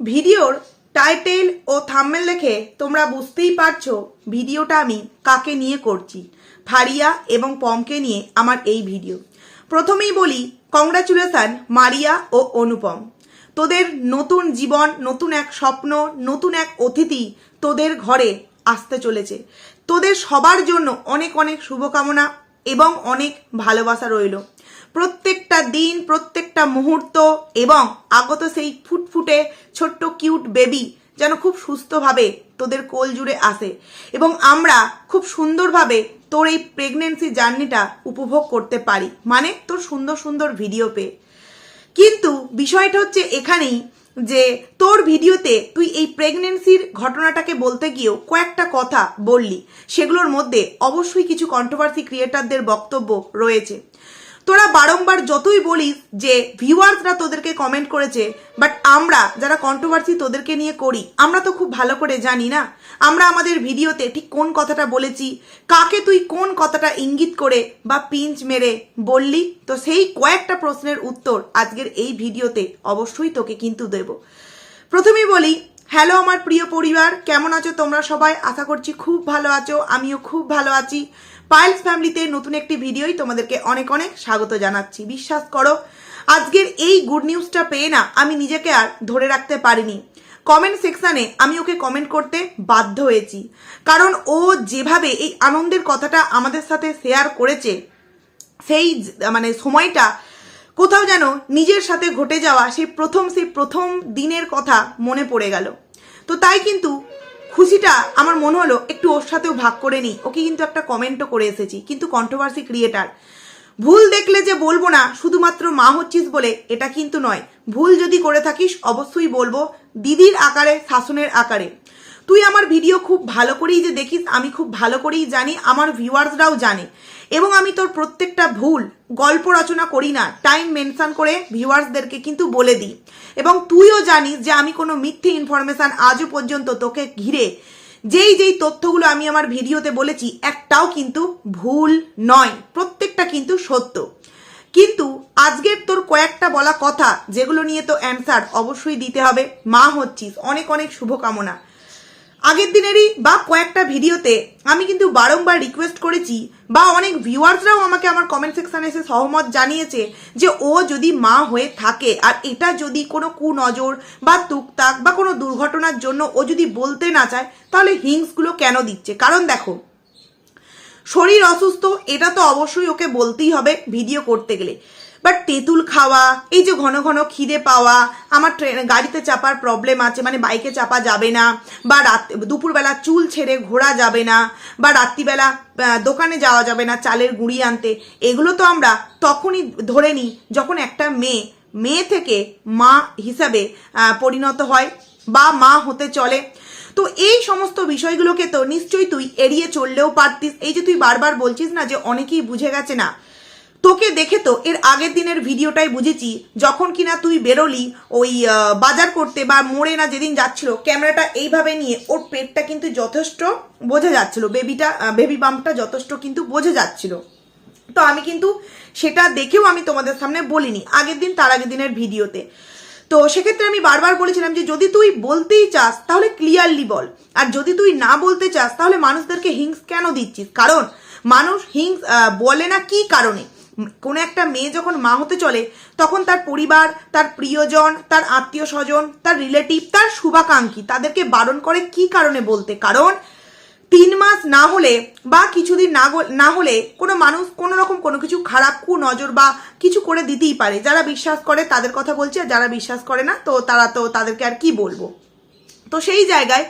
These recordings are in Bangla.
ভিডিওর টাইটেল ও থাম্বনেল দেখে তোমরা বুঝতেই পারছ ভিডিওটা আমি কাকে নিয়ে করছি, ফারিয়া এবং পমকে নিয়ে আমার এই ভিডিও। প্রথমেই বলি কংগ্রাচুলেশন মারিয়া ও অনুপম। তোদের নতুন জীবন, নতুন এক স্বপ্ন, নতুন এক অতিথি তোদের ঘরে আসতে চলেছে। তোদের সবার জন্য অনেক অনেক শুভকামনা এবং অনেক ভালোবাসা রইল। প্রত্যেকটা দিন, প্রত্যেকটা মুহূর্ত এবং আগত সেই ফুটফুটে ছোট্ট কিউট বেবি যেন খুব সুস্থভাবে তোদের কোল জুড়ে আসে এবং আমরা খুব সুন্দরভাবে তোর এই প্রেগনেন্সি জার্নিটা উপভোগ করতে পারি। মানে তোর সুন্দর সুন্দর ভিডিও পেয়ে কিন্তু বিষয়টা হচ্ছে এখানেই যে তোর ভিডিওতে তুই এই প্রেগনেন্সির ঘটনাটাকে বলতে গিয়েও কয়েকটা কথা বললি। সেগুলোর মধ্যে অবশ্যই কিছু কন্ট্রোভার্সি ক্রিয়েটারদের বক্তব্য রয়েছে। তোরা বারংবার যতই বলিস যে ভিউয়ার্সরা তোদেরকে কমেন্ট করেছে বাট আমরা যারা কন্ট্রোভার্সি তোদেরকে নিয়ে করি, আমরা তো খুব ভালো করে জানি না? আমরা আমাদের ভিডিওতে ঠিক কোন কথাটা বলেছি? কাকে তুই কোন কথাটা ইঙ্গিত করে বা পিঞ্চ মেরে বললি? তো সেই কয়েকটা প্রশ্নের উত্তর আজকের এই ভিডিওতে অবশ্যই তোকে কিন্তু দেব। প্রথমেই বলি হ্যালো আমার প্রিয় পরিবার, কেমন আছো তোমরা সবাই? আশা করছি খুব ভালো আছো, আমিও খুব ভালো আছি। পাইলস ফ্যামিলিতে নতুন একটি ভিডিওই তোমাদেরকে অনেক অনেক স্বাগত জানাচ্ছি। বিশ্বাস করো, আজকের এই গুড নিউজটা পেয়ে না আমি নিজেকে আর ধরে রাখতে পারিনি। কমেন্ট সেকশানে আমি ওকে কমেন্ট করতে বাধ্য হয়েছি। কারণ ও যেভাবে এই আনন্দের কথাটা আমাদের সাথে শেয়ার করেছে, সেই মানে সময়টা কোথাও যেন নিজের সাথে ঘটে যাওয়া সেই প্রথম সেই প্রথম দিনের কথা মনে পড়ে গেল। তো তাই কিন্তু খুশিটা আমার মনে হলো একটু ওর সাথেও ভাগ করে নিই। ওকে কিন্তু একটা কমেন্টও করে এসেছি, কিন্তু কন্ট্রোভার্সি ক্রিয়েটার ভুল দেখলে যে বলব না, শুধুমাত্র মা হচ্ছিস বলে এটা কিন্তু নয়। ভুল যদি করে থাকিস, অবশ্যই বলব দিদির আকারে, শাসনের আকারে। তুই আমার ভিডিও খুব ভালো করেই যে দেখিস, আমি খুব ভালো করেই জানি, আমার ভিউয়ার্সরাও জানে। এবং আমি তোর প্রত্যেকটা ভুল, গল্প রচনা করি না টাইম মেনশন করে ভিউয়ার্সদেরকে কিন্তু বলে দিই। এবং তুইও জানিস যে আমি কোনো মিথ্যে ইনফরমেশন আজও পর্যন্ত তোকে ঘিরে যেই যেই তথ্যগুলো আমি আমার ভিডিওতে বলেছি, একটাও কিন্তু ভুল নয়, প্রত্যেকটা কিন্তু সত্য। কিন্তু আজকের তোর কয়েকটা বলা কথা, যেগুলো নিয়ে তো অ্যান্সার অবশ্যই দিতে হবে। মা হচ্ছিস, অনেক অনেক শুভকামনা। আগের দিনেরই বা কয়েকটা ভিডিওতে আমি কিন্তু বারংবার রিকোয়েস্ট করেছি বা অনেক ভিউয়ার্সরাও আমাকে আমার কমেন্ট সেকশানে এসে সহমত জানিয়েছে যে ও যদি মা হয়ে থাকে আর এটা যদি কোনো কুনজর বা তুকতাক বা কোনো দুর্ঘটনার জন্য ও যদি বলতে না চায়, তাহলে হিংসগুলো কেন দিচ্ছে? কারণ দেখো, শরীর অসুস্থ, এটা তো অবশ্যই ওকে বলতেই হবে ভিডিও করতে গেলে। বাট তেঁতুল খাওয়া, এই যে ঘন ঘন খিদে পাওয়া, আমার ট্রেন গাড়িতে চাপার প্রবলেম আছে মানে বাইকে চাপা যাবে না, বা রাত, দুপুরবেলা চুল ছেড়ে ঘোরা যাবে না, বা রাত্রিবেলা দোকানে যাওয়া যাবে না চালের গুঁড়ি আনতে, এগুলো তো আমরা তখনই ধরে নিই যখন একটা মেয়ে মেয়ে থেকে মা হিসাবে পরিণত হয়, বা মা হতে চলে। তো এই সমস্ত বিষয়গুলোকে তো নিশ্চয়ই তুই এড়িয়ে চললেও পারতিস। এই যে তুই বারবার বলছিস না যে অনেকেই বুঝে গেছে না তোকে দেখে তো এর আগের দিনের ভিডিওটাই বুঝেছি, যখন কিনা তুই বেরোলি ওই বাজার করতে বা মোড়ে না যেদিন যাচ্ছিল, ক্যামেরাটা এইভাবে নিয়ে ওর পেটটা কিন্তু যথেষ্ট বোঝা যাচ্ছিল, বেবিটা বেবি বাম্পটা যথেষ্ট কিন্তু বোঝা যাচ্ছিল। তো আমি কিন্তু সেটা দেখেও আমি তোমাদের সামনে বলিনি, আগের দিন তার আগের দিনের ভিডিওতে। তো সেক্ষেত্রে আমি বারবার বলেছিলাম যে যদি তুই বলতেই চাস, তাহলে ক্লিয়ারলি বল। আর যদি তুই না বলতে চাস, তাহলে মানুষদেরকে হিংস কেন দিচ্ছিস? কারণ মানুষ হিংস বলে না কি কারণে? কোনো একটা মেয়ে যখন মা হতে চলে, তখন তার পরিবার, তার প্রিয়জন, তার আত্মীয় স্বজন তার রিলেটিভ তার শুভাকাঙ্ক্ষী তাদেরকে বারণ করে কি কারণে বলতে? কারণ তিন মাস না হলে বা কিছুদিন না না হলে কোনো মানুষ কোনো রকম কোনো কিছু খারাপ কু নজর বা কিছু করে দিতেই পারে। যারা বিশ্বাস করে তাদের কথা বলছে, আর যারা বিশ্বাস করে না, তো তারা তো তাদেরকে আর কি বলব? তো সেই জায়গায়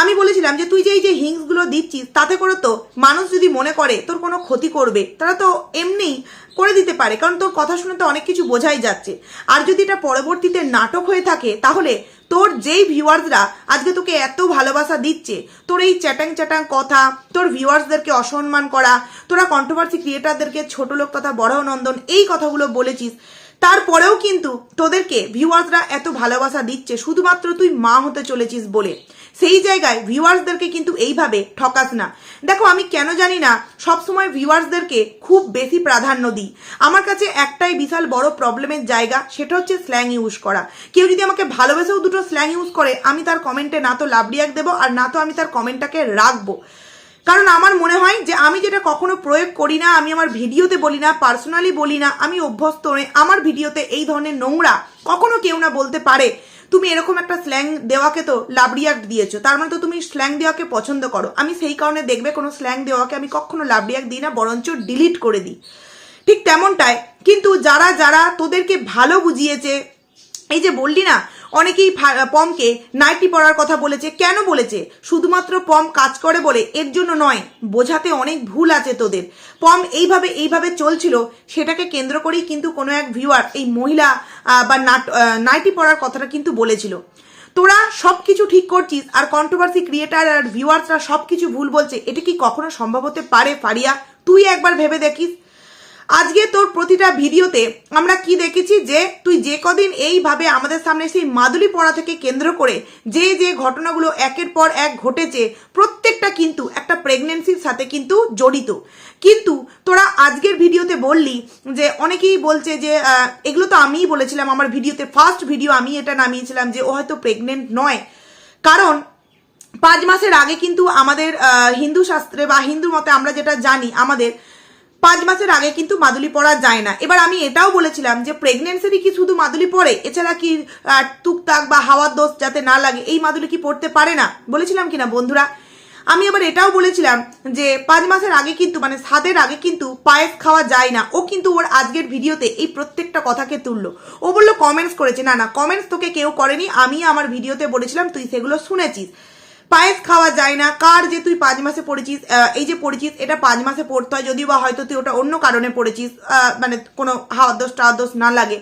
আমি বলেছিলাম যে তুই যে এই যে হিংসগুলো দিচ্ছিস, তাতে করে তো মানুষ যদি মনে করে তোর কোনো ক্ষতি করবে, তারা তো এমনিই করে দিতে পারে, কারণ তোর কথা শুনে তো অনেক কিছু বোঝাই যাচ্ছে। আর যদি এটা পরবর্তীতে নাটক হয়ে থাকে, তাহলে তোর যেই ভিউয়ার্সরা আজকে তোকে এত ভালোবাসা দিচ্ছে, তোর এই চ্যাটাং চ্যাটাং কথা, তোর ভিউয়ার্সদেরকে অসম্মান করা, তোরা কন্ট্রোভার্সি ক্রিয়েটারদেরকে ছোট লোক তথা বড় নন্দন এই কথাগুলো বলেছিস, তারপরেও কিন্তু তোদেরকে ভিউয়ার্সরা এত ভালোবাসা দিচ্ছে, শুধুমাত্র তুই মা হতে চলেছিস বলে। সেই জায়গায় ভিউয়ার্সদেরকে কিন্তু এইভাবে ঠকাস না। দেখো, আমি কেন জানি না, সবসময় ভিউয়ার্সদেরকে খুব বেশি প্রাধান্য দিই। আমার কাছে একটাই বিশাল বড় প্রবলেমের জায়গা, সেটা হচ্ছে স্ল্যাং ইউজ করা। কেউ যদি আমাকে ভালোবেসেও দুটো স্ল্যাং ইউজ করে, আমি তার কমেন্টে না তো লাভ রিয়াক্ট দেবো, আর না তো আমি তার কমেন্টটাকে রাখব। কারণ আমার মনে হয় যে, আমি যেটা কখনো প্রয়োগ করি না, আমি আমার ভিডিওতে বলি না পার্সোনালি বলি না, আমি অভ্যস্ত নই, আমার ভিডিওতে এই ধরনের নোংরা কখনো কেউ না বলতে পারে। তুমি এরকম একটা স্ল্যাং দেওয়াকে তো লাভ রিয়াক্ট দিয়েছ। তার মানে তো তুমি স্ল্যাং দেওয়াকে পছন্দ করো। আমি সেই কারণে দেখবে কোনো স্ল্যাং দেওয়াকে আমি কখনো লাভ রিয়াক্ট দিই না, বরঞ্চ ডিলিট করে দিই। ঠিক তেমনটাই, কিন্তু যারা যারা তোদেরকে ভালো বুঝিয়েছে, এই যে বললি না অনেকেই পমকে নাইটি পরার কথা বলেছে। কেন বলেছে? শুধুমাত্র পম কাজ করে বলে এর জন্য নয়, বোঝাতে অনেক ভুল আছে তোদের। পম এইভাবে এইভাবে চলছিল, সেটাকে কেন্দ্র করেই কিন্তু কোনো এক ভিউয়ার এই মহিলা বা নাইটি পরার কথাটা কিন্তু বলেছিল। তোরা সব কিছু ঠিক করছিস, আর কন্ট্রোভার্সি ক্রিয়েটার আর ভিউয়ার্সরা সব কিছু ভুল বলছে, এটা কি কখনো সম্ভব হতে পারে ফারিয়া? তুই একবার ভেবে দেখিস। আজকে তোর প্রতিটা ভিডিওতে আমরা কি দেখেছি যে তুই যে কদিন এইভাবে আমাদের সামনে সেই মাদুলি পড়া থেকে কেন্দ্র করে যে যে ঘটনাগুলো একের পর এক ঘটেছে, প্রত্যেকটা কিন্তু একটা প্রেগনেন্সির সাথে কিন্তু জড়িত। কিন্তু তোরা আজকের ভিডিওতে বললি যে অনেকেই বলছে যে এগুলো তো আমিই বলেছিলাম, আমার ভিডিওতে ফার্স্ট ভিডিও আমি এটা নামিয়েছিলাম যে ও হয়তো প্রেগনেন্ট নয়। কারণ পাঁচ মাসের আগে কিন্তু আমাদের হিন্দু শাস্ত্রে বা হিন্দুর মতে আমরা যেটা জানি, আমাদের পাঁচ মাসের আগে কিন্তু মাদুলি পরা যায় না। এবার আমি এটাও বলেছিলাম যে প্রেগনেন্সিরই কি শুধু মাদুলি পরে? এছাড়া কি টুকটাক বা হাওয়ার দোষ যাতে না লাগে, এই মাদুলি কি পড়তে পারে না? বলেছিলাম কিনা, বন্ধুরা? আমি আবার এটাও বলেছিলাম যে পাঁচ মাসের আগে কিন্তু মানে সাতের আগে কিন্তু পায়েস খাওয়া যায় না। ও কিন্তু ওর আজকের ভিডিওতে এই প্রত্যেকটা কথাকে তুললো। ও বলল কমেন্টস করেছে। না না কমেন্টস তোকে কেউ করেনি। আমি আমার ভিডিওতে বলেছিলাম, তুই সেগুলো শুনেছিস। পায়েস খাওয়া যায় না। কার যে তুই পাঁচ মাসে পড়েছিস এই যে পড়েছিস, এটা পাঁচ মাসে পড়তে হয়, যদিও বা হয়তো তুই ওটা অন্য কারণে পড়েছিস মানে কোনো হাওয়ার দোষ টাওয়ার দোষ না লাগে।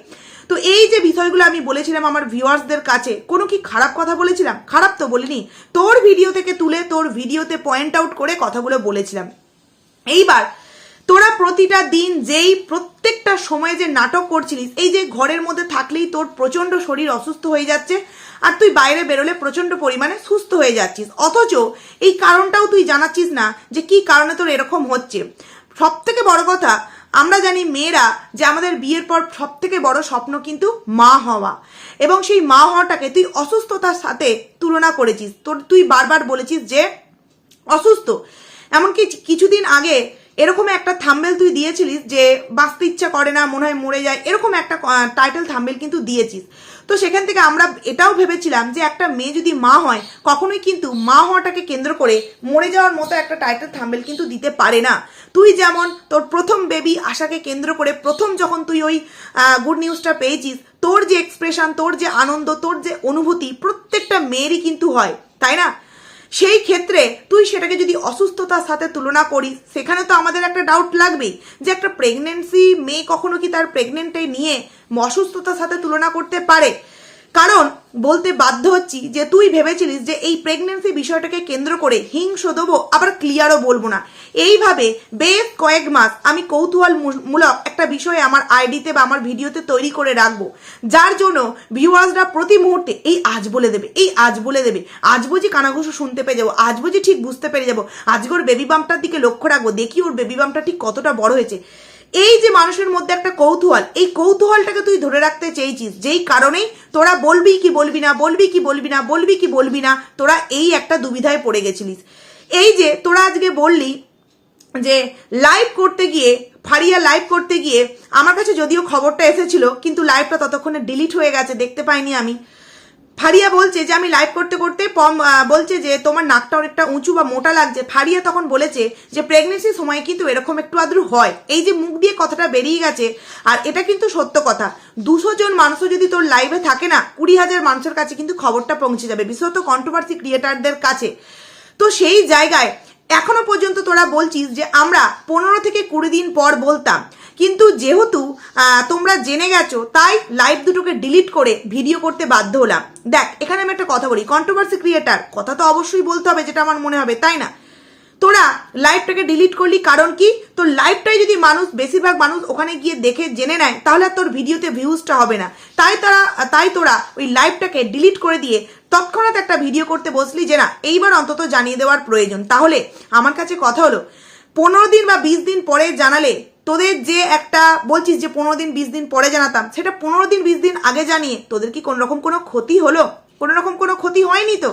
তো এই যে বিষয়গুলো আমি বলেছিলাম আমার ভিউয়ার্সদের কাছে, কোনো কি খারাপ কথা বলেছিলাম? খারাপ তো বলিনি। তোর ভিডিও থেকে তুলে তোর ভিডিওতে পয়েন্ট আউট করে কথাগুলো বলেছিলাম। এইবার তোরা প্রতিটা দিন যেই প্রত্যেকটা সময়ে যে নাটক করছিলিস, এই যে ঘরের মধ্যে থাকলেই তোর প্রচণ্ড শরীর অসুস্থ হয়ে যাচ্ছে আর তুই বাইরে বেরোলে প্রচণ্ড পরিমাণে সুস্থ হয়ে যাচ্ছিস। অথচ এই কারণটাও তুই জানাচ্ছিস না যে কি কারণে তোর এরকম হচ্ছে। সব থেকে বড় কথা, আমরা জানি মেয়েরা যে আমাদের বিয়ের পর সব থেকে বড় স্বপ্ন কিন্তু মা হওয়া। এবং সেই মা হওয়াটাকে তুই অসুস্থতার সাথে তুলনা করেছিস। তোর, তুই বারবার বলেছিস যে অসুস্থ। এমনকি কিছুদিন আগে এরকম একটা থাম্বেল তুই দিয়েছিলিস যে, বাঁচতে ইচ্ছা করে না, মনে হয় মরে যায়, এরকম একটা টাইটেল থাম্বেল কিন্তু দিয়েছিস। তো সেখান থেকে আমরা এটাও ভেবেছিলাম যে, একটা মেয়ে যদি মা হয়, কখনোই কিন্তু মা হওয়াটাকে কেন্দ্র করে মরে যাওয়ার মতো একটা টাইটেল থাম্বেল কিন্তু দিতে পারে না। তুই যেমন তোর প্রথম বেবি আশাকে কেন্দ্র করে প্রথম যখন তুই ওই গুড নিউজটা পেয়েছিস, তোর যে এক্সপ্রেশন তোর যে আনন্দ, তোর যে অনুভূতি প্রত্যেকটা মেয়েরই কিন্তু হয়, তাই না? সেই ক্ষেত্রে তুই সেটাকে যদি অসুস্থতার সাথে তুলনা করিস, সেখানে তো আমাদের একটা ডাউট লাগবেই যে একটা প্রেগনেন্সি মেয়ে কখনো কি তার প্রেগনেন্টে নিয়ে অসুস্থতার সাথে তুলনা করতে পারে। কারণ বলতে বাধ্য হচ্ছি যে তুই ভেবেছিলিস যে এই প্রেগনেন্সি বিষয়টাকে কেন্দ্র করে হিংস দেবো, আবার ক্লিয়ারও বলব না। এইভাবে বেশ কয়েক মাস আমি কৌতূহল মূলক একটা বিষয় আমার আইডিতে বা আমার ভিডিওতে তৈরি করে রাখব। যার জন্য ভিউয়ার্সরা প্রতি মুহূর্তে, এই আজ বলে দেবে, এই আজ বলে দেবে, আজ বুঝি কানাঘুষো শুনতে পেয়ে যাব, আজ বুঝি ঠিক বুঝতে পেরে যাব আজকে ওর বেবি বাম্পটার দিকে লক্ষ্য রাখব, দেখি ওর বেবি বাম্পটা ঠিক কতটা বড় হয়েছে। এই যে মানুষের মধ্যে একটা কৌতূহল, এই কৌতূহলটাকে তুই ধরে রাখতে চেয়েছিস, যেই কারণেই তোরা বলবি কি বলবি না, বলবি কি বলবি না, বলবি কি বলবি না, তোরা এই একটা দুবিধায় পড়ে গেছিলিস। এই যে তোরা আজকে বললি যে লাইভ করতে গিয়ে, ফারিয়া লাইভ করতে গিয়ে, আমার কাছে যদিও খবরটা এসেছিল, কিন্তু লাইভটা ততক্ষণে ডিলিট হয়ে গেছে, দেখতে পাইনি আমি। ফারিয়া বলছে যে, আমি লাইভ করতে করতে পম বলছে যে, তোমার নাকটা অনেকটা উঁচু বা মোটা লাগছে। ফারিয়া তখন বলেছে যে প্রেগনেন্সির সময় কিন্তু এরকম একটু আদ্রু হয়। এই যে মুখ দিয়ে কথাটা বেরিয়ে গেছে, আর এটা কিন্তু সত্য কথা। দুশো জন মানুষও যদি তোর লাইভে থাকে না, কুড়ি হাজার মানুষের কাছে কিন্তু খবরটা পৌঁছে যাবে, বিশেষত কন্ট্রোভার্সি ক্রিয়েটারদের কাছে। তো সেই জায়গায় এখনও পর্যন্ত তোরা বলছিস যে, আমরা পনেরো থেকে কুড়ি দিন পর বলতাম। কিন্তু যেহেতু তোমরা জেনে গেছো, তাই লাইভ দুটোকে ডিলিট করে ভিডিও করতে বাধ্য হলাম। দেখ, এখানে আমি একটা কথা বলি কন্ট্রোভার্সি ক্রিয়েটার কথা তো অবশ্যই বলতে হবে যেটা আমার মনে হবে, তাই না? তোরা লাইভটাকে ডিলিট করলি কারণ কি? তোর লাইভটাই যদি মানুষ, বেশিরভাগ মানুষ ওখানে গিয়ে দেখে, জেনে নেয়, তাহলে আর তোর ভিডিওতে ভিউজটা হবে না। তাই তারা, তাই তোরা ওই লাইভটাকে ডিলিট করে দিয়ে তৎক্ষণাৎ একটা ভিডিও করতে বসলি যে না, এইবার অন্তত জানিয়ে দেওয়ার প্রয়োজন। তাহলে, আমার কাছে কথা হলো, পনেরো দিন বা বিশ দিন পরে জানালে তোদের যে একটা বলছিস যে পনেরো দিন, বিশ দিন পরে জানাতাম, সেটা পনেরো দিন, বিশ দিন আগে জানিয়ে তোদের কি কোনো রকম কোনো ক্ষতি হলো? কোনো রকম কোনো ক্ষতি হয়নি তো?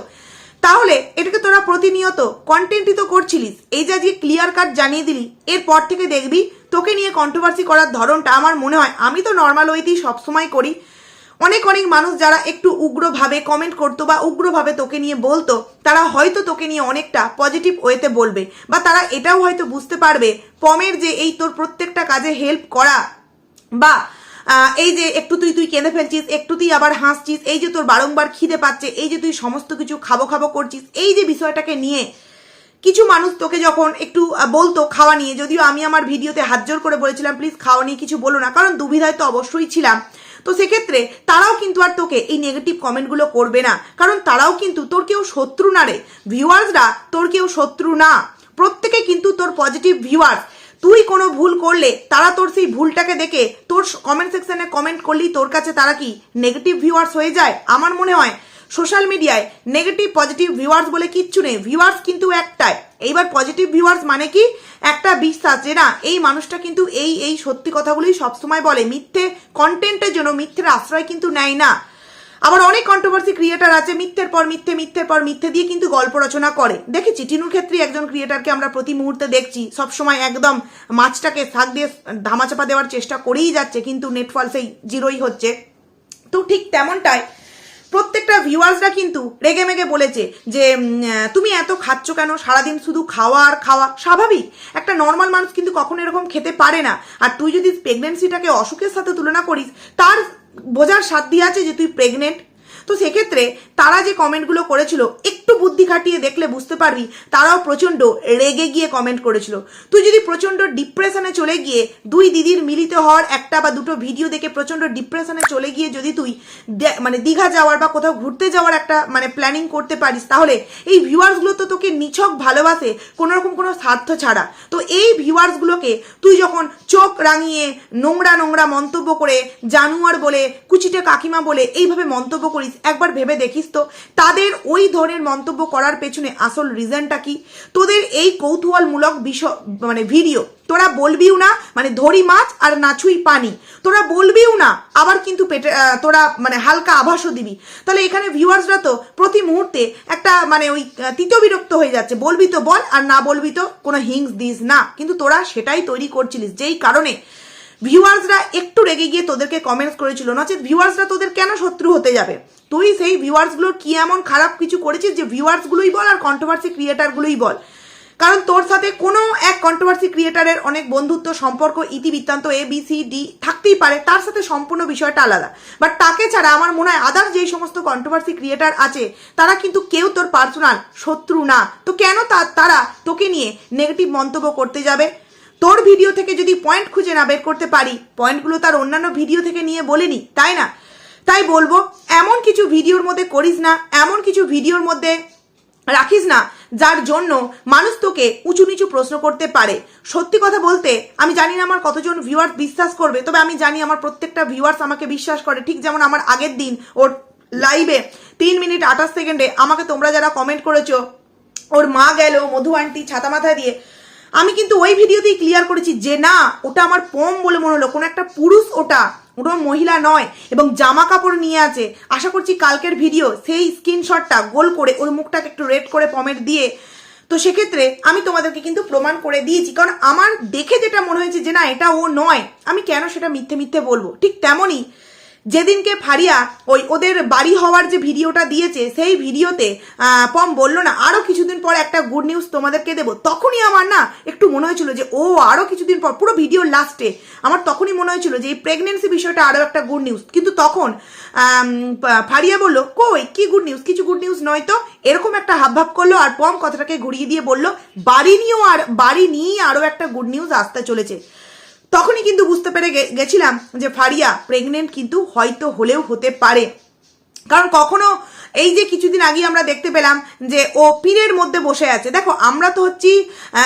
তাহলে এটাকে তোরা প্রতিনিয়ত কন্টেন্টই তো করছিলিস। এই যে ক্লিয়ার কাট জানিয়ে দিলি, এরপর থেকে দেখবি তোকে নিয়ে কন্ট্রোভার্সি করার ধরনটা আমার মনে হয়। আমি তো নর্মাল ওয়েতেই সবসময় করি। অনেক অনেক মানুষ যারা একটু উগ্রভাবে কমেন্ট করতো বা উগ্রভাবে তোকে নিয়ে বলতো, তারা হয়তো তোকে নিয়ে অনেকটা পজিটিভ ওয়েতে বলবে বা তারা এটাও হয়তো বুঝতে পারবে পমের যে এই তোর প্রত্যেকটা কাজে হেল্প করা বা এই যে একটু তুই তুই কেঁদে ফেলছিস, একটু তুই আবার হাসছিস, এই যে তোর বারংবার খিদে পাচ্ছে, এই যে তুই সমস্ত কিছু খাব খাব করছিস, এই যে বিষয়টাকে নিয়ে কিছু মানুষ তোকে যখন একটু বলতো খাওয়া নিয়ে, যদিও আমি আমার ভিডিওতে হাত করে বলেছিলাম, প্লিজ খাওয়া নিয়ে কিছু বলো না। কারণ দুবিধায় তো অবশ্যই ছিলাম। তো সেক্ষেত্রে তারাও কিন্তু আর তোকে এই নেগেটিভ কমেন্টগুলো করবে না। কারণ তারাও কিন্তু তোর কেউ শত্রু না রে। ভিউয়ার্সরা তোর কেউ শত্রু না। প্রত্যেকে কিন্তু তোর পজিটিভ ভিউয়ার্স তুই কোনো ভুল করলে তারা তোর সেই ভুলটাকে দেখে তোর কমেন্ট সেকশনে কমেন্ট করলেই তোর কাছে তারা কি নেগেটিভ ভিউয়ার্স হয়ে যায়? আমার মনে হয় সোশ্যাল মিডিয়ায় নেগেটিভ পজিটিভ ভিউয়ার্স বলে কিচ্ছু নেই। ভিউয়ার্স কিন্তু একটাই। এইবার পজিটিভ ভিউয়ার্স মানে কি? একটা বিশ্বাস যে না, এই মানুষটা কিন্তু এই এই সত্যি কথাগুলোই সবসময় বলে। মিথ্যে কন্টেন্টের জন্য মিথ্যের আশ্রয় কিন্তু নেয় না। আবার অনেক কন্ট্রোভার্সি ক্রিয়েটার আছে, মিথ্যের পর মিথ্যে, মিথ্যের পর মিথ্যে দিয়ে কিন্তু গল্প রচনা করে। দেখেছি, টিনুর ক্ষেত্রে একজন ক্রিয়েটারকে আমরা প্রতি মুহূর্তে দেখছি। সবসময় একদম মাছটাকে শাক দিয়ে ধামাচাপা দেওয়ার চেষ্টা করেই যাচ্ছে, কিন্তু নেটফল সেই জিরোই হচ্ছে। তো ঠিক তেমনটাই প্রত্যেকটা ভিউয়ার্সরা কিন্তু রেগে মেগে বলেছে যে তুমি এত খাচ্ছ কেন? সারাদিন শুধু খাওয়া আর খাওয়া। স্বাভাবিক। একটা নর্মাল মানুষ কিন্তু কখনো এরকম খেতে পারে না। আর তুই যদি প্রেগনেন্সিটাকে অসুখের সাথে তুলনা করিস, তার বোঝার সাধ্য আছে যে তুই প্রেগনেন্ট তো সেক্ষেত্রে তারা যে কমেন্টগুলো করেছিল একটু বুদ্ধি খাটিয়ে দেখলে বুঝতে পারবি তারাও প্রচণ্ড রেগে গিয়ে কমেন্ট করেছিল। তুই যদি প্রচণ্ড ডিপ্রেশনে চলে গিয়ে দুই দিদির মিলিত হওয়ার একটা বা দুটো ভিডিও দেখে প্রচণ্ড ডিপ্রেশনে চলে গিয়ে যদি তুই মানে দীঘা যাওয়ার বা কোথাও ঘুরতে যাওয়ার একটা মানে প্ল্যানিং করতে পারিস, তাহলে এই ভিউয়ার্সগুলো তো তোকে নিছক ভালোবাসে কোনো রকম কোনো স্বার্থ ছাড়া। তো এই ভিউয়ার্সগুলোকে তুই যখন চোখ রাঙিয়ে নোংরা নোংরা মন্তব্য করে জানুয়ার বলে, কুচিটে কাকিমা বলে এইভাবে মন্তব্য করিস, একবার ভেবে দেখিস তো, তাদের ওই ধরনের মন্তব্য করার পেছনে আসল রিজনটা কি? তোদের এই কৌতূহলমূলক বিষয় মানে ভিডিও তোরা বলবিও না মানে ধরি মাছ আর নাছুই পানি। তোরা বলবিও না, আবার কিন্তু পেটে তোরা মানে হালকা আভাসও দিবি। তাহলে এখানে ভিউয়ার্সরা তো প্রতি মুহূর্তে একটা মানে ওই তৃতীয় বিরক্ত হয়ে যাচ্ছে। বলবি তো বল আর না বলবি তো কোনো হিংস দিস না। কিন্তু তোরা সেটাই তৈরি করছিলিস, যেই কারণে ভিউয়ার্সরা একটু রেগে গিয়ে তোদেরকে কমেন্টস করেছিল, নচেত ভিউয়ার্সরা তোদের কেন শত্রু হতে যাবে? তুই সেই ভিউয়ার্সগুলোর কি এমন খারাপ কিছু করেছিস যে ভিউয়ার্সগুলোই বল আর কন্ট্রোভার্সি ক্রিয়েটারগুলোই বল? কারণ তোর সাথে কোনো এক কন্ট্রোভার্সি ক্রিয়েটারের অনেক বন্ধুত্ব, সম্পর্ক, ইতিবৃত্তান্ত এ বি সি ডি থাকতেই পারে, তার সাথে সম্পূর্ণ বিষয়টা আলাদা। বাট তাকে ছাড়া আমার মনে হয় আদার্স যেই সমস্ত কন্ট্রোভার্সি ক্রিয়েটার আছে, তারা কিন্তু কেউ তোর পার্সোনাল শত্রু না। তো কেন তারা তোকে নিয়ে নেগেটিভ মন্তব্য করতে যাবে? তোর ভিডিও থেকে যদি পয়েন্ট খুঁজে না বের করতে পারি পয়েন্টগুলো তার অন্যান্য ভিডিও থেকে নিয়ে বলিনি, তাই না? তাই বলব, এমন কিছু ভিডিওর মধ্যে করিস না, এমন কিছু ভিডিওর মধ্যে রাখিস না, যার জন্য মানুষ তোকে উঁচু নিচু প্রশ্ন করতে পারে। সত্যি কথা বলতে, আমি জানি না আমার কতজন ভিউয়ার্স বিশ্বাস করবে, তবে আমি জানি আমার প্রত্যেকটা ভিউয়ার্স আমাকে বিশ্বাস করে, ঠিক যেমন আমার আগের দিন, ওর লাইভে তিন মিনিট আঠাশ সেকেন্ডে আমাকে তোমরা যারা কমেন্ট করেছ, ওর মা গেল, মধু আন্টি ছাতা মাথায় দিয়ে আমি কিন্তু ওই ভিডিওতেই ক্লিয়ার করেছি যে না, ওটা আমার পম বলে মনে হলো, কোনো একটা পুরুষ ওটা ওটা মহিলা নয়, এবং জামা কাপড় নিয়ে আছে। আশা করছি কালকের ভিডিও সেই স্ক্রিনশটটা গোল করে, ওর মুখটাকে একটু রেড করে পমের দিয়ে। তো সেক্ষেত্রে আমি তোমাদেরকে কিন্তু প্রমাণ করে দিয়েছি, কারণ আমার দেখে যেটা মনে হয়েছে যে না, এটা ও নয়, আমি কেন সেটা মিথ্যে মিথ্যে বলব? ঠিক তেমনই যেদিনকে ফারিয়া ওই ওদের বাড়ি হওয়ার যে ভিডিওটা দিয়েছে, সেই ভিডিওতে পম বলল না আরও কিছুদিন পর একটা গুড নিউজ তোমাদেরকে দেবো। তখনই আমার না একটু মনে হয়েছিল যে, ও আরও কিছুদিন পর, পুরো ভিডিওর লাস্টে আমার তখনই মনে হয়েছিল যে এই প্রেগনেন্সি বিষয়টা আরও একটা গুড নিউজ কিন্তু তখন ফারিয়া বলল, কই, কি গুড নিউজ কিছু গুড নিউজ নয় তো? এরকম একটা হাবভাব করল আর পম কথাটাকে ঘুরিয়ে দিয়ে বলল, বাড়ি নিয়েও আর, বাড়ি নিয়েই আরও একটা গুড নিউজ আসতে চলেছে। তখনই কিন্তু বুঝতে পেরে গেছিলাম যে ফারিয়া প্রেগনেন্ট কিন্তু হয়তো হলেও হতে পারে। কারণ কখনো এই যে কিছুদিন আগে আমরা দেখতে পেলাম যে ও পীরের মধ্যে বসে আছে। দেখো, আমরা তো হচ্ছি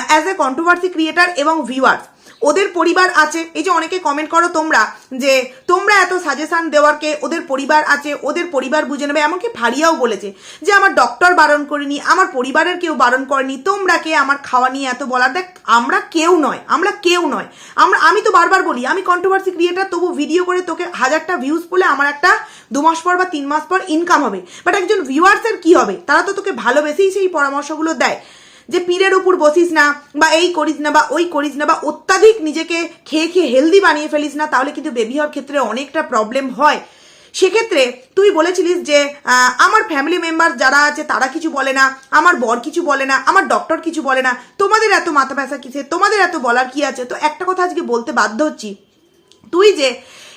অ্যাজ এ কন্ট্রোভার্সি ক্রিয়েটার এবং ভিউয়ার্স ওদের পরিবার আছে। এই যে অনেকে কমেন্ট করো তোমরা যে, তোমরা এত সাজেশন দেওয়ারকে ওদের পরিবার আছে, ওদের পরিবার বুঝে নেবে। এমনকি ভারিয়াও বলেছে যে, আমার ডক্টর বারণ করেনি, আমার পরিবারের কেউ বারণ করেনি, তোমরা কে আমার খাওয়া নিয়ে এত বলার? দেখ, আমরা কেউ নয়, আমরা কেউ নয়। আমরা, আমি তো বারবার বলি, আমি কন্ট্রোভার্সি ক্রিয়েটার তবু ভিডিও করে তোকে হাজারটা ভিউজ বলে আমার একটা দু মাস পর বা তিন মাস পর ইনকাম হবে। বাট একজন ভিউয়ার্সের কি হবে? তারা তো তোকে ভালোবেসেই সেই পরামর্শগুলো দেয়। যে পীরের উপর বসিস না, বা এই করিস না, বা ওই করিস না, বা অত্যাধিক নিজেকে খেয়ে খেয়ে হেলদি বানিয়ে ফেলিস না, তাহলে কিন্তু বেবি হওয়ার ক্ষেত্রে অনেকটা প্রবলেম হয়। সেক্ষেত্রে তুই বলেছিলিস যে আমার ফ্যামিলি মেম্বার যারা আছে তারা কিছু বলে না, আমার বর কিছু বলে না, আমার ডক্টর কিছু বলে না, তোমাদের এত মাথা ব্যথা কিসে তোমাদের এত বলার কি আছে? তো একটা কথা আজকে বলতে বাধ্য হচ্ছি। তুই যে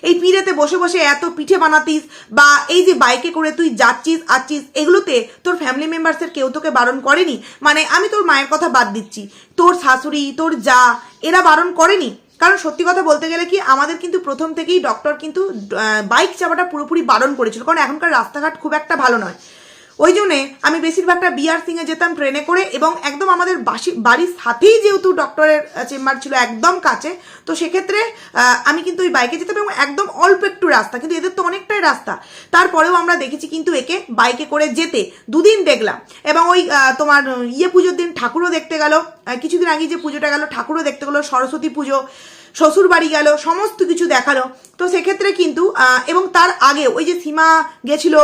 এই পিড়েতে বসে বসে এত পিঠে বানাতিস বা এই যে বাইকে করে তুই যাচ্ছিস আচ্ছিস এগুলোতে তোর ফ্যামিলি মেম্বার্সের কেউ তোকে বারণ করেনি? মানে আমি তোর মায়ের কথা বাদ দিচ্ছি। তোর শাশুড়ি, তোর যা, এরা বারণ করেনি? কারণ সত্যি কথা বলতে গেলে কি, আমাদের কিন্তু প্রথম থেকেই ডক্টর কিন্তু বাইক চাপাটা পুরোপুরি বারণ করেছিল। কারণ এখনকার রাস্তাঘাট খুব একটা ভালো নয়। ওই জন্যে আমি বেশিরভাগটা বিআর সিংয়ে যেতাম ট্রেনে করে এবং একদম আমাদের বাসি বাড়ির সাথেই যেহেতু ডক্টরের চেম্বার ছিল একদম কাছে, তো সেক্ষেত্রে আমি কিন্তু ওই বাইকে যেতাম এবং একদম অল্প একটু রাস্তা, কিন্তু এদের তো অনেকটাই রাস্তা। তারপরেও আমরা দেখেছি কিন্তু একে বাইকে করে যেতে দুদিন দেখলাম এবং ওই তোমার ইয়ে পুজোর দিন ঠাকুরও দেখতে গেল কিছুদিন আগে যে পুজোটা গেল, ঠাকুরও দেখতে গেলো, সরস্বতী পুজো শ্বশুর বাড়ি গেল, সমস্ত কিছু দেখাল। তো সেক্ষেত্রে কিন্তু এবং তার আগে ওই যে সীমা গেছিল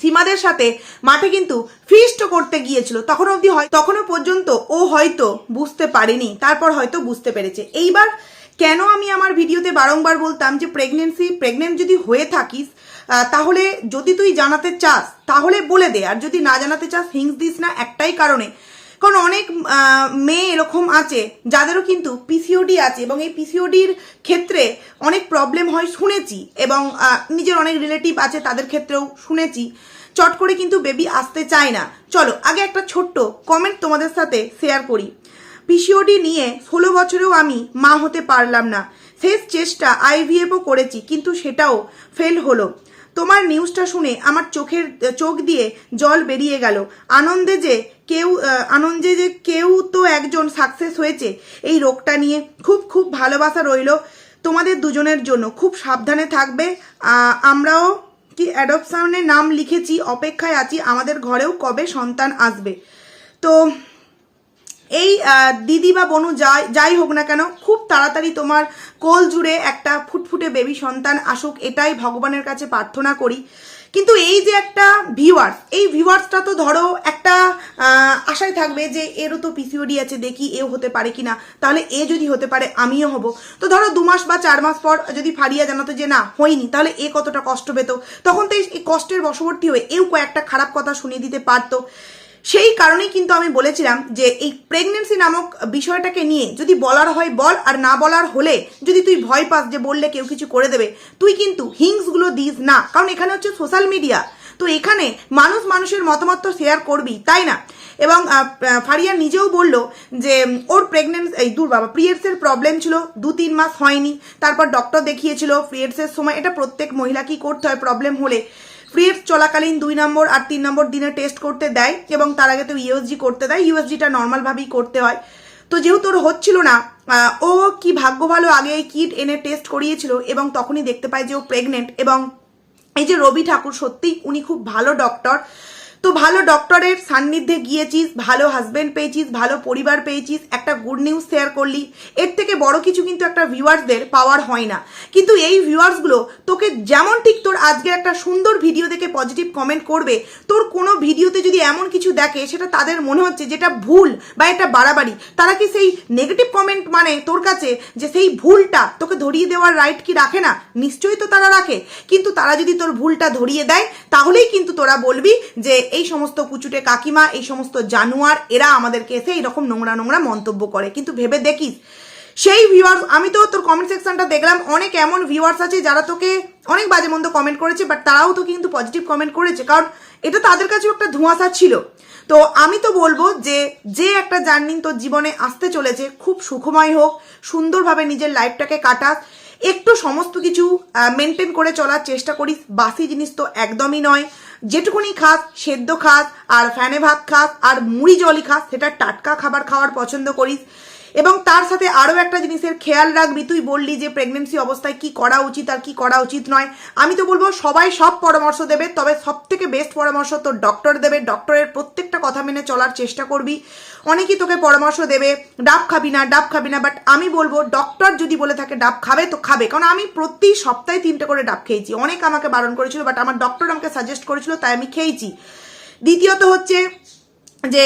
সীমাদের সাথে মাঠে কিন্তু ফিস্ট করতে গিয়েছিল। তখন অবধি হয় তখনও পর্যন্ত ও হয়তো বুঝতে পারেনি। তারপর হয়তো বুঝতে পেরেছে। এইবার কেন আমি আমার ভিডিওতে বারংবার বলতাম যে প্রেগনেন্সি প্রেগনেন্ট যদি হয়ে থাকিস তাহলে যদি তুই জানাতে চাস, তাহলে বলে দে। আর যদি না জানাতে চাস হিংস দিস না একটাই কারণে। কারণ অনেক মেয়ে এরকম আছে, যাদেরও কিন্তু পিসিওডি আছে, এবং এই পিসিওডির ক্ষেত্রে অনেক প্রবলেম হয় শুনেছি, এবং নিজের অনেক রিলেটিভ আছে তাদের ক্ষেত্রেও শুনেছি। চট করে কিন্তু বেবি আসতে চায় না। চলো, আগে একটা ছোট্ট কমেন্ট তোমাদের সাথে শেয়ার করি। পিসিওডি নিয়ে ষোলো বছরেও আমি মা হতে পারলাম না। শেষ চেষ্টা আইভিএফও করেছি, কিন্তু সেটাও ফেল হলো। তোমার নিউজটা শুনে আমার চোখের, চোখ দিয়ে জল বেরিয়ে গেল। আনন্দে যে কেউ আনন্দে যে কেউ তো একজন সাকসেস হয়েছে, এই রোগটা নিয়ে খুব খুব ভালোবাসা রইল তোমাদের দুজনের জন্য। খুব সাবধানে থাকবে। আমরাও কি অ্যাডপশনের নাম লিখেছি, অপেক্ষায় আছি, আমাদের ঘরেও কবে সন্তান আসবে। তো এই দিদি বা বনু যাই যাই হোক না কেন, খুব তাড়াতাড়ি তোমার কোল জুড়ে একটা ফুটফুটে বেবি সন্তান আসুক, এটাই ভগবানের কাছে প্রার্থনা করি। কিন্তু এই যে একটা ভিউয়ার্স এই ভিউয়ার্সটা তো ধরো একটা আশায় থাকবে যে এরও তো পিসিওডি আছে, দেখি এও হতে পারে কি না তাহলে এ যদি হতে পারে, আমিও হব। তো ধরো দু মাস বা চার মাস পর যদি ফারিয়া জানাতো যে না, হয়নি, তাহলে এ কতটা কষ্ট পেত? তখন তো এই- কষ্টের বশবর্তী হয়ে এও কয়েকটা খারাপ কথা শুনিয়ে দিতে পারতো। সেই কারণেই কিন্তু আমি বলেছিলাম যে এই প্রেগনেন্সি নামক বিষয়টাকে নিয়ে যদি বলার হয় বল আর না বলার হলে যদি তুই ভয় পাস যে বললে কেউ কিছু করে দেবে, তুই কিন্তু হিংসগুলো দিস না। কারণ এখানে হচ্ছে সোশ্যাল মিডিয়া তো এখানে মানুষ মানুষের মতামত তো শেয়ার করবি, তাই না? এবং ফারিয়া নিজেও বলল যে, ওর প্রেগনেন্স এই দূর বাবা পিরিয়ডসের প্রবলেম ছিল, দু তিন মাস হয়নি। তারপর ডক্টর দেখিয়েছিল পিরিয়ডসের সময়, এটা প্রত্যেক মহিলা মহিলাকেই করতে হয় প্রবলেম হলে পিরিয়ডস চলাকালীন দুই নম্বর আর তিন নম্বর দিনে টেস্ট করতে দেয় এবং তার আগে তো ইউএসজি করতে দেয়। ইউএসজিটা নর্মালভাবেই করতে হয়। তো যেহেতু ওর হচ্ছিল না ও কি ভাগ্য ভালো আগে কিট এনে টেস্ট করিয়েছিল এবং তখনই দেখতে পায় যে ও প্রেগনেন্ট এবং এই যে রবি ঠাকুর সত্যিই উনি খুব ভালো ডক্টর তো ভালো ডক্টরের সান্নিধ্যে গিয়েছিস, ভালো হাজবেন্ড পেয়েছিস, ভালো পরিবার পেয়েছিস, একটা গুড নিউজ শেয়ার করলি। এর থেকে বড় কিছু কিন্তু একটা ভিউয়ার্সদের পাওয়ার হয় না। কিন্তু এই ভিউয়ার্সগুলো তোকে যেমন ঠিক তোর আজকের একটা সুন্দর ভিডিও দেখে পজিটিভ কমেন্ট করবে, তোর কোনো ভিডিওতে যদি এমন কিছু দেখে, সেটা তাদের মনে হচ্ছে যেটা ভুল বা এটা বাড়াবাড়ি। তারা কি সেই নেগেটিভ কমেন্ট মানে তোর কাছে যে সেই ভুলটা তোকে ধরিয়ে দেওয়ার রাইট কি রাখে না? নিশ্চয়ই তো তারা রাখে। কিন্তু তারা যদি তোর ভুলটা ধরিয়ে দেয়, তাহলেই কিন্তু তোরা বলবি যে এই সমস্ত কুচুটে কাকিমা, এই সমস্ত জানুয়ার, এরা আমাদেরকে এসে এইরকম নোংরা নোংরা মন্তব্য করে। কিন্তু ভেবে দেখিস, সেই ভিউয়ার্স আমি তো তোর কমেন্ট সেকশনটা দেখলাম, অনেক এমন ভিউয়ার্স আছে যারা তোকে অনেক বাজে মন্দ কমেন্ট করেছে বাট তারাও তো কিন্তু পজিটিভ কমেন্ট করেছে, কারণ এটা তাদের কাছেও একটা ধোঁয়াশা ছিল। তো আমি তো বলব যে যে একটা জার্নি তোর জীবনে আসতে চলেছে, খুব সুখময় হোক, সুন্দরভাবে নিজের লাইফটাকে কাটাস, একটু সমস্ত কিছু মেনটেন করে চলার চেষ্টা করিস, বাসি জিনিস তো একদমই নয়। যেটুকুনি খাস, সেদ্ধ খাস, আর ফ্যানে ভাত খাস, আর মুড়ি জলই খাস, সেটা টাটকা খাবার খাওয়ার পছন্দ করিস। এবং তার সাথে আরও একটা জিনিসের খেয়াল রাখবি। তুই বললি যে প্রেগনেন্সি অবস্থায় কি করা উচিত আর কি করা উচিত নয়। আমি তো বলব, সবাই সব পরামর্শ দেবে, তবে সব থেকে বেস্ট পরামর্শ তোর ডক্টর দেবে। ডক্টরের প্রত্যেকটা কথা মেনে চলার চেষ্টা করবি। অনেকেই তোকে পরামর্শ দেবে, ডাব খাবি না, ডাব খাবি না বাট আমি বলব ডক্টর যদি বলে থাকে ডাব খাবে, তো খাবে। কারণ আমি প্রতি সপ্তাহে তিনটে করে ডাব খেয়েছি। অনেক আমাকে বারণ করেছিল বাট আমার ডক্টর আমাকে সাজেস্ট করেছিল, তাই আমি খেয়েছি। দ্বিতীয়ত হচ্ছে যে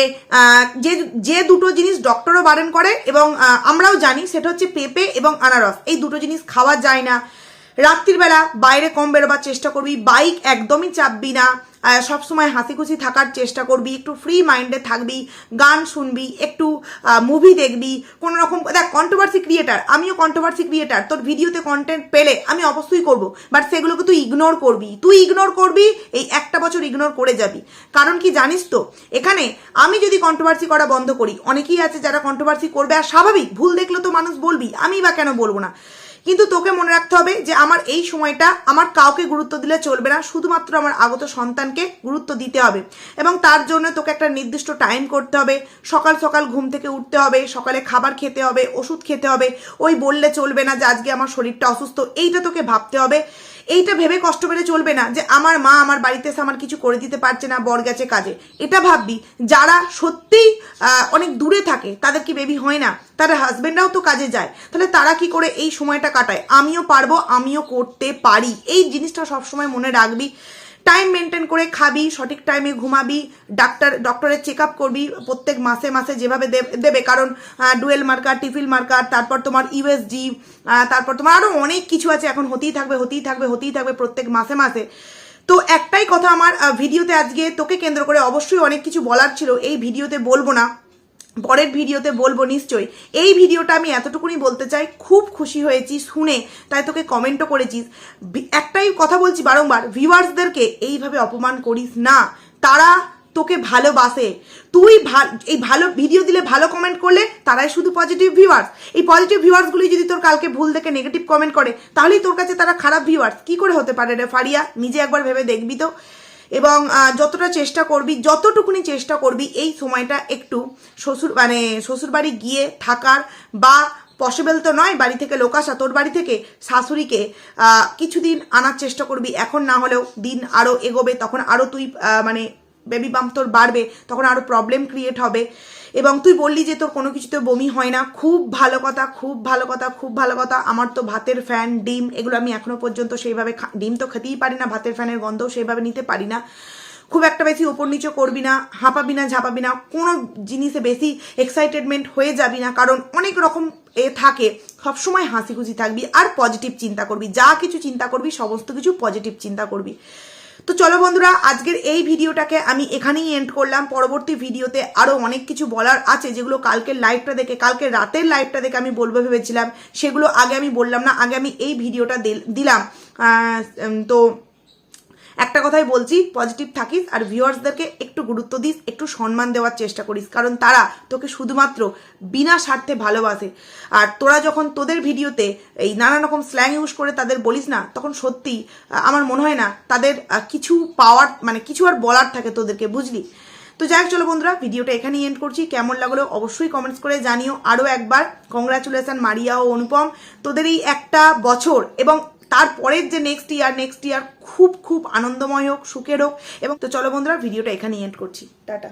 যে যে দুটো জিনিস ডক্টরও বারণ করে এবং আমরাও জানি, সেটা হচ্ছে পেঁপে এবং আনারস। এই দুটো জিনিস খাওয়া যায় না। রাত্রির বেলা বাইরে কম বেরোবার চেষ্টা করবি, বাইক একদমই চাপবি না সবসময় হাসি খুশি থাকার চেষ্টা করবি, একটু ফ্রি মাইন্ডে থাকবি, গান শুনবি, একটু মুভি দেখবি, কোনো রকম, দেখ কন্ট্রোভার্সি ক্রিয়েটার আমিও কন্ট্রোভার্সি ক্রিয়েটার তোর ভিডিওতে কন্টেন্ট পেলে আমি অবশ্যই করব বাট সেগুলোকে তুই ইগনোর করবি, তুই ইগনোর করবি, এই একটা বছর ইগনোর করে যাবি, কারণ কি জানিস তো, এখানে আমি যদি কন্ট্রোভার্সি করা বন্ধ করি, অনেকেই আছে যারা কন্ট্রোভার্সি করবে, আর স্বাভাবিক, ভুল দেখলে তো মানুষ বলবি আমি বা কেন বলব না কিন্তু তোকে মনে রাখতে হবে যে আমার এই সময়টা আমার কাউকে গুরুত্ব দিলে চলবে না, শুধুমাত্র আমার আগত সন্তানকে গুরুত্ব দিতে হবে। এবং তার জন্য তোকে একটা নির্দিষ্ট টাইম করতে হবে। সকাল সকাল ঘুম থেকে উঠতে হবে, সকালে খাবার খেতে হবে, ওষুধ খেতে হবে। ওই বললে চলবে না যে আজকে আমার শরীরটা অসুস্থ। এইটা তোকে ভাবতে হবে। এইটা ভেবে কষ্ট পেলে চলবে না যে আমার মা আমার বাড়িতে এসে আমার কিছু করে দিতে পারছে না, বর গেছে কাজে। এটা ভাববি। যারা সত্যিই অনেক দূরে থাকে, তাদের কি বেবি হয় না? তাদের হাজবেন্ডরাও তো কাজে যায়। তাহলে তারা কি করে এই সময়টা কাটায়? আমিও পারব, আমিও করতে পারি। এই জিনিসটা সবসময় মনে রাখবি। টাইম মেনটেন করে খাবি, সঠিক টাইমে ঘুমাবি ডাক্তার ডক্টরের চেক আপ করবি, প্রত্যেক মাসে মাসে যেভাবে দেব- কারণ ডুয়েল মার্কার টিফিল মার্কার তারপর তোমার ইউএসজি তারপর তোমার আরও অনেক কিছু আছে এখন হতেই থাকবে হতেই থাকবে হতেই থাকবে প্রত্যেক মাসে মাসে। তো একটাই কথা আমার ভিডিওতে আজকে তোকে কেন্দ্র করে অবশ্যই অনেক কিছু বলার ছিল, এই ভিডিওতে বলব না। পরের ভিডিওতে বলব নিশ্চয়ই। এই ভিডিওটা আমি এতটুকুনি বলতে চাই, খুব খুশি হয়েছি শুনে, তাই তোকে কমেন্টও করেছিস একটাই কথা বলছি বারংবার, ভিউয়ার্সদেরকে এইভাবে অপমান করিস না। তারা তোকে ভালোবাসে। তুই এই ভালো ভিডিও দিলে ভালো কমেন্ট করলে তারাই শুধু পজিটিভ ভিউয়ার্স এই পজিটিভ ভিউয়ার্সগুলি যদি তোর কালকে ভুল দেখে নেগেটিভ কমেন্ট করে, তাহলেই তোর কাছে তারা খারাপ ভিউয়ার্স কি করে হতে পারে রে ফারিয়া? নিজে একবার ভেবে দেখবি তো। এবং যতটা চেষ্টা করবি, যতটুকুনি চেষ্টা করবি, এই সময়টা একটু শ্বশুর মানে শ্বশুরবাড়ি গিয়ে থাকার বা পসিবল তো নয় বাড়ি থেকে লোক আসা, তোর বাড়ি থেকে শাশুড়িকে কিছুদিন আনার চেষ্টা করবি। এখন না হলেও দিন আরও এগোবে, তখন আরও তুই মানে বেবি বাম্প তোর বাড়বে, তখন আরও প্রবলেম ক্রিয়েট হবে। এবং তুই বললি যে তোর কোনো কিছুতে বমি হয় না, খুব ভালো কথা, খুব ভালো কথা, খুব ভালো কথা। আমার তো ভাতের ফ্যান ডিম, এগুলো আমি এখনও পর্যন্ত সেইভাবে ডিম তো খেতেই পারি না, ভাতের ফ্যানের গন্ধও সেইভাবে নিতে পারি না। খুব একটা বেশি ওপর নিচে করবি না, হাঁপাবি না, ঝাঁপাবি না, কোনো জিনিসে বেশি এক্সাইটেডমেন্ট হয়ে যাবি না, কারণ অনেক রকম এ থাকে, সবসময় হাসি খুশি থাকবি আর পজিটিভ চিন্তা করবি। যা কিছু চিন্তা করবি, সমস্ত কিছু পজিটিভ চিন্তা করবি। তো চলো বন্ধুরা, আজকের এই ভিডিওটাকে আমি এখানেই এন্ড করলাম। পরবর্তী ভিডিওতে আরও অনেক কিছু বলার আছে, যেগুলো কালকের লাইভটা দেখে কালকে রাতের লাইভটা দেখে আমি বলব ভেবেছিলাম। সেগুলো আগে আমি বললাম না, আগে আমি এই ভিডিওটা দিল- দিলাম। তো একটা কথাই বলছি পজিটিভ থাকিস আর ভিউয়ার্সদেরকে একটু গুরুত্ব দিস, একটু সম্মান দেওয়ার চেষ্টা করিস। কারণ তারা তোকে শুধুমাত্র বিনা স্বার্থে ভালোবাসে। আর তোরা যখন তোদের ভিডিওতে এই নানা রকম স্ল্যাং ইউজ করে তাদের বলিস না, তখন সত্যি আমার মনে হয় না তাদের কিছু পাওয়ার মানে কিছু আর বলার থাকে তোদেরকে, বুঝলি? তো যাই চলো বন্ধুরা ভিডিওটা এখানেই এন্ড করছি। কেমন লাগল অবশ্যই কমেন্টস করে জানিও। আরও একবার কংগ্রাচুলেশন মারিয়া ও অনুপম। তোদের এই একটা বছর এবং তারপরের যে নেক্সট ইয়ার নেক্সট ইয়ার খুব খুব আনন্দময় হোক, সুখের হোক। এবং তো চলো বন্ধুরা ভিডিওটা এখানেই এন্ড করছি। টাটা।